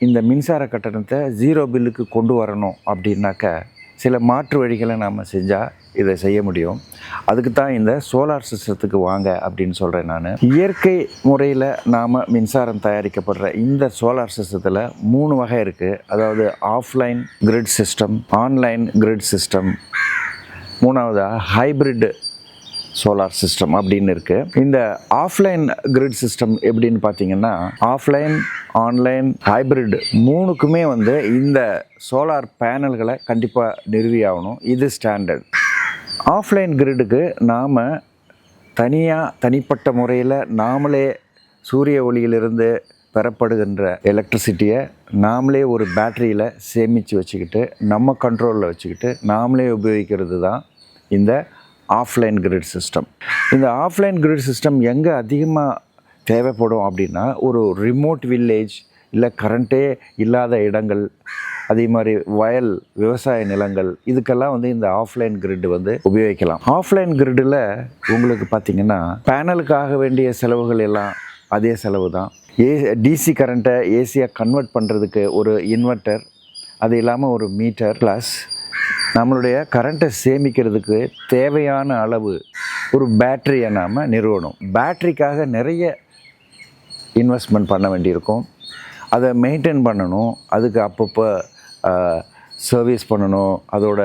இந்த மின்சார கட்டணத்தை ஜீரோ பில்லுக்கு கொண்டு வரணும் அப்படின்னாக்க சில மாற்று வழிகளை நாம் செஞ்சால் இதை செய்ய முடியும். அதுக்கு தான் இந்த சோலார் சிஸ்டத்துக்கு வாங்க அப்படின்னு சொல்கிறேன் நான். இயற்கை முறையில் நாம் மின்சாரம் தயாரிக்கப்படுற இந்த சோலார் சிஸ்டத்தில் மூணு வகை இருக்குது அதாவது offline grid system online grid system மூணாவதாக ஹைப்ரிட் சோலார் சிஸ்டம் அப்படின்னு இருக்குது இந்த ஆஃப்லைன் கிரிட் சிஸ்டம் எப்படின்னு பார்த்தீங்கன்னா ஆஃப்லைன் ஆன்லைன் ஹைப்ரிட் மூணுக்குமே வந்து இந்த சோலார் பேனல்களை கண்டிப்பாக நிறுவி ஆகணும். இது ஸ்டாண்டர்ட். ஆஃப்லைன் கிரிடுக்கு நாம் தனியாக தனிப்பட்ட முறையில் நாமளே சூரிய ஒளியிலிருந்து பெறப்படுகின்ற எலக்ட்ரிசிட்டியை நாமளே ஒரு பேட்டரியில் சேமித்து வச்சுக்கிட்டு நம்ம கண்ட்ரோலில் வச்சுக்கிட்டு நாமளே உபயோகிக்கிறது தான் இந்த ஆஃப்லைன் கிரிட் சிஸ்டம் இந்த ஆஃப்லைன் கிரிட் சிஸ்டம் எங்கே அதிகமாக தேவைப்படும் அப்படின்னா ஒரு ரிமோட் வில்லேஜ் இல்லை கரண்ட்டே இல்லாத இடங்கள் அதே மாதிரி வயல் விவசாய நிலங்கள் இதுக்கெல்லாம் வந்து இந்த ஆஃப்லைன் கிரிட் வந்து உபயோகிக்கலாம். ஆஃப்லைன் கிரிட்டில் உங்களுக்கு பார்த்திங்கன்னா பேனலுக்காக வேண்டிய செலவுகள் எல்லாம் அதே செலவு தான். ஏ டிசி கரண்ட்டை ஏசியாக கன்வெர்ட் பண்ணுறதுக்கு ஒரு இன்வெர்ட்டர் அது இல்லாமல் ஒரு மீட்டர் ப்ளஸ் நம்மளுடைய கரண்ட்டை சேமிக்கிறதுக்கு தேவையான அளவு ஒரு பேட்டரியை நாம் நிறுவனம் பேட்டரிக்காக நிறைய இன்வெஸ்ட்மெண்ட் பண்ண வேண்டியிருக்கும். அதை மெயின்டைன் பண்ணணும். அதுக்கு அப்பப்போ சர்வீஸ் பண்ணணும். அதோட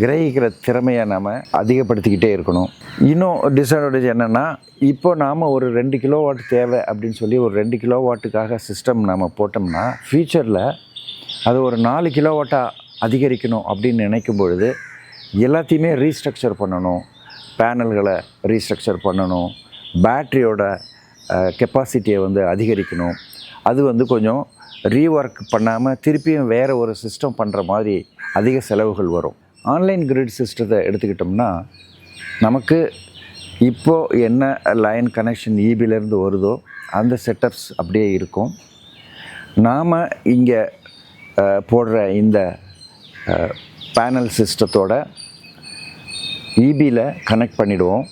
கிரகிக்கிற திறமையை நாம் அதிகப்படுத்திக்கிட்டே இருக்கணும். இன்னும் டிஸ்அட்வான்டேஜ் என்னென்னா இப்போ நாம் ஒரு ரெண்டு கிலோ வாட் தேவை அப்படின்னு சொல்லி ஒரு ரெண்டு கிலோ வாட்டுக்காக சிஸ்டம் நாம் போட்டோம்னா ஃப்யூச்சரில் அது ஒரு நாலு கிலோ வாட்டாக அதிகரிக்கணும் அப்படின்னு நினைக்கும் பொழுது எல்லாத்தையுமே ரீஸ்ட்ரக்சர் பண்ணணும். பேனல்களை ரீஸ்ட்ரக்சர் பண்ணணும். பேட்ரியோட கெப்பாசிட்டியை வந்து அதிகரிக்கணும். அது வந்து கொஞ்சம் ரீஒர்க் பண்ணாமல் திருப்பியும் வேறு ஒரு சிஸ்டம் பண்ணுற மாதிரி அதிக செலவுகள் வரும். ஆன்லைன் கிரிட் சிஸ்டத்தை எடுத்துக்கிட்டோம்னா நமக்கு இப்போது என்ன லைன் கனெக்ஷன் இபிலேருந்து வருதோ அந்த செட்டப்ஸ் அப்படியே இருக்கும். நாம் இங்கே போடுற இந்த பேனல் சிஸ்டத்தோட இபியில் கனெக்ட் பண்ணிவிடுவோம்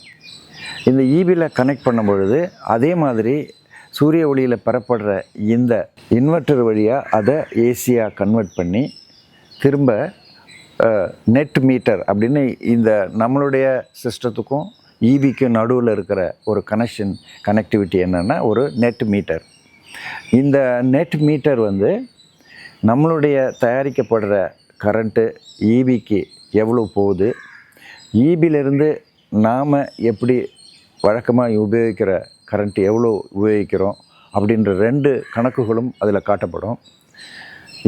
இந்த ஈபியில் கனெக்ட் பண்ணும் பொழுது அதே மாதிரி சூரிய ஒளியில் பெறப்படுற இந்த இன்வெர்ட்டர் வழியாக அதை ஏசியாக கன்வெர்ட் பண்ணி திரும்ப நெட் மீட்டர் அப்படின்னு இந்த நம்மளுடைய சிஸ்டத்துக்கும் ஈபிக்கும் நடுவில் இருக்கிற ஒரு கனெக்ஷன் கனெக்டிவிட்டி என்னென்னா ஒரு நெட் மீட்டர் இந்த நெட் மீட்டர் வந்து நம்மளுடைய தயாரிக்கப்படுற கரண்ட்டு ஈபிக்கு எவ்வளோ போகுது? ஈபியிலேருந்து நாம் எப்படி வழக்கமாக உபயோகிக்கிற கரண்ட் எவ்வளோ உபயோகிக்கிறோம் அப்படின்ற ரெண்டு கணக்குகளும் அதில் காட்டப்படும்.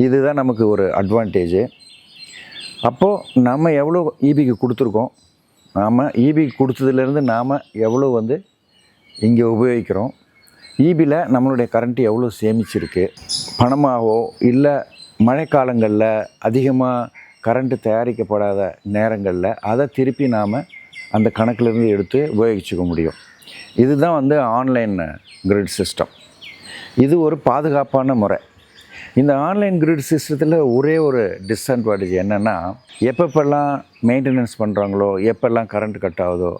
இதுதான் நமக்கு ஒரு அட்வான்டேஜு அப்போது நம்ம எவ்வளோ ஈபிக்கு கொடுத்துருக்கோம்? நாம் ஈபிக்கு கொடுத்ததுலேருந்து நாம் எவ்வளோ வந்து இங்கே உபயோகிக்கிறோம்? ஈபியில் நம்மளுடைய கரண்ட் எவ்வளோ சேமிச்சிருக்கு? பணமாகவோ இல்லை மழைக்காலங்களில் அதிகமாக கரண்ட்டு தயாரிக்கப்படாத நேரங்களில் அதை திருப்பி நாம் அந்த கணக்கிலிருந்து எடுத்து உபயோகிச்சுக்க முடியும். இதுதான் வந்து ஆன்லைன் கிரிட் சிஸ்டம். இது ஒரு பாதுகாப்பான முறை. இந்த ஆன்லைன் கிரிட் சிஸ்டத்தில் ஒரே ஒரு டிஸ்அட்வான்டேஜ் என்னென்னா எப்பப்பெல்லாம் மெயின்டெனன்ஸ் பண்ணுறாங்களோ எப்பெல்லாம் கரண்ட் கட் ஆகுதோ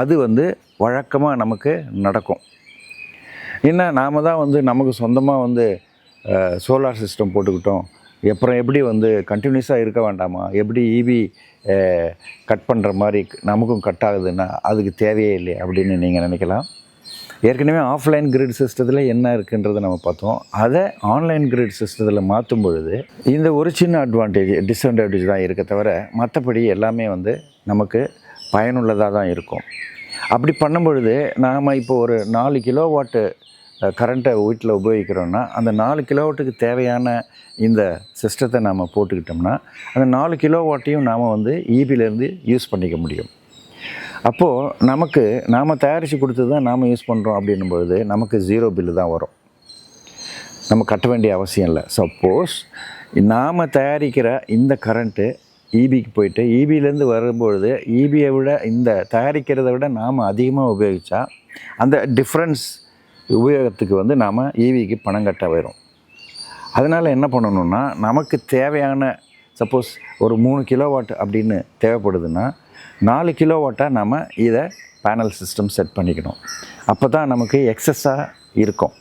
அது வந்து வழக்கமாக நமக்கு நடக்கும். என்ன நாம் தான் வந்து நமக்கு சொந்தமாக வந்து சோலார் சிஸ்டம் போட்டுக்கிட்டோம். அப்புறம் எப்படி வந்து கண்டினியூஸாக இருக்க வேண்டாமா? எப்படி ஈவி கட் பண்ணுற மாதிரி நமக்கும் கட் ஆகுதுன்னா அதுக்கு தேவையே இல்லை அப்படின்னு நீங்கள் நினைக்கலாம். ஏற்கனவே ஆஃப்லைன் கிரிட் சிஸ்டத்தில் என்ன இருக்குன்றதை நம்ம பார்த்தோம். அதை ஆன்லைன் கிரிட் சிஸ்டத்தில் மாற்றும் பொழுது இந்த ஒரு சின்ன அட்வான்டேஜ் டிஸ்அட்வான்டேஜ் தான் இருக்க தவிர மற்றபடி எல்லாமே வந்து நமக்கு பயனுள்ளதாக தான் இருக்கும். அப்படி பண்ணும் பொழுது நாம் இப்போ ஒரு நாலு கிலோ வாட்டு கரண்ட்டை வீட்டில் உபயோகிக்கிறோன்னா அந்த நாலு கிலோவாட்டுக்கு தேவையான இந்த சிஸ்டத்தை நாம் போட்டுக்கிட்டோம்னா அந்த நாலு கிலோ வாட்டையும் நாம் வந்து ஈபிலேருந்து யூஸ் பண்ணிக்க முடியும். அப்போது நமக்கு நாம் தயாரித்து கொடுத்து தான் நாம் யூஸ் பண்ணுறோம் அப்படின்னும் பொழுது நமக்கு ஜீரோ பில்லு தான் வரும். நம்ம கட்ட வேண்டிய அவசியம் இல்லை. சப்போஸ் நாம் தயாரிக்கிற இந்த கரண்ட்டு ஈபிக்கு போயிட்டு ஈபியிலேருந்து வரும்பொழுது ஈபியை விட இந்த தயாரிக்கிறதை விட நாம் அதிகமாக உபயோகித்தா அந்த டிஃப்ரென்ஸ் உபயோகத்துக்கு வந்து நாம் ஈவிக்கு பணம் கட்ட வரும் அதனால் என்ன பண்ணணும்னா நமக்கு தேவையான சப்போஸ் ஒரு மூணு கிலோவாட் அப்படின்னு தேவைப்படுதுன்னா நாலு கிலோவாட்டாக நம்ம இதை பேனல் சிஸ்டம் செட் பண்ணிக்கணும். அப்போ தான் நமக்கு எக்ஸஸாக இருக்கும்.